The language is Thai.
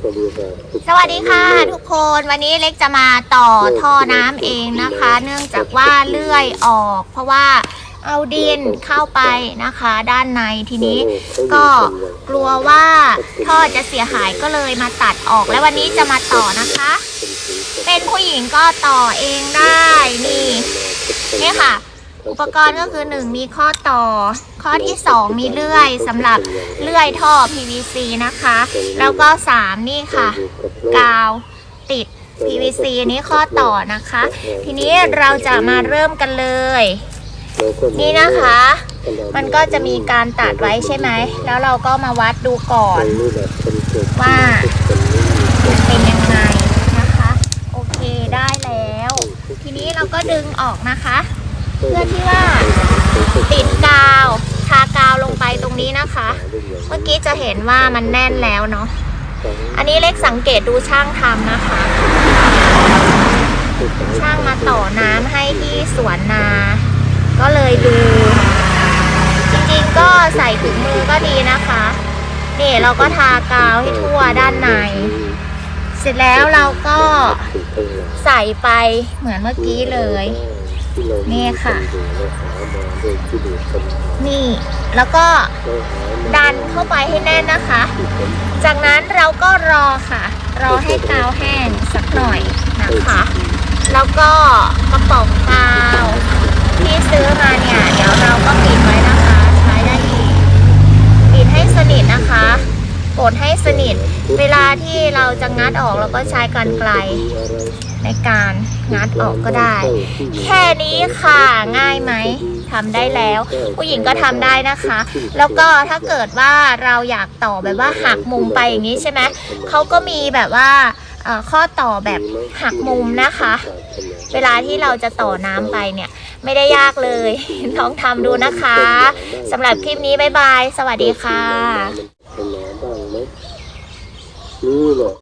สวัสดีค่ะทุกคนวันนี้เล็กจะมาต่อท่อน้ำเองนะคะ เนื่องจากว่าเลื่อยออก เพราะว่าเอาดินเข้าไปนะคะ ด้านในทีนี้ก็กลัวว่าท่อจะเสียหายก็เลยมาตัดออก และวันนี้จะมาต่อนะคะ เป็นผู้หญิงก็ต่อเองได้นี่นี่ค่ะ อุปกรณ์ก็คือ1มีข้อต่อ ข้อที่ 2 มีเลื่อยสำหรับเลื่อยท่อ PVC นะคะ แล้วก็ 3 นี่ค่ะ กาวติด PVC นี้ข้อต่อนะคะ ทีนี้เราจะมาเริ่มกันเลย นี่นะคะ มันก็จะมีการตัดไว้ใช่ไหม แล้วเราก็มาวัดดูก่อน ว่าเป็นยังไงนะคะ โอเคได้แล้ว ทีนี้เราก็ดึงออกนะคะ เพื่อที่ว่าติดกาวทากาวลงไปตรงนี้นะคะ เมื่อ กี้จะเห็นว่ามันแน่นแล้วเนาะ อันนี้เล็กสังเกตดูช่างทำนะคะ ช่างมาต่อน้ำให้ที่สวนนา ก็เลยดู จริงๆก็ใส่ถุงมือก็ดีนะคะนี่เราก็ทากาวให้ทั่วด้านใน เสร็จแล้วเราก็ใส่ไปเหมือนเมื่อกี้เลย นี่ค่ะ นี่แล้วก็ ดันเข้าไปให้แน่นนะคะ จากนั้นเราก็รอค่ะ รอให้กาวแห้งสักหน่อยนะคะ แล้วก็กระป๋องกาวที่ซื้อมาเนี่ยเดี๋ยวเราก็ปิดไว้นะคะ ใช้ได้อีกปิดให้สนิทนะคะกดให้สนิท เวลาที่เราจะงัดออกเราก็ใช้กรรไกรในการงัดออกก็ได้ แค่นี้ค่ะง่ายไหม ทำได้แล้ว ผู้หญิงก็ทำได้นะคะ แล้วก็ถ้าเกิดว่าเราอยากต่อแบบว่าหักมุมไปอย่างนี้ใช่ไหมเขาก็มีแบบว่าเอ่อข้อต่อแบบหักมุมนะคะ เวลาที่เราจะต่อน้ำไปเนี่ย ไม่ได้ยากเลยลองทำดูนะคะสำหรับคลิปนี้บ๊ายบาย สวัสดีค่ะนี่แหละ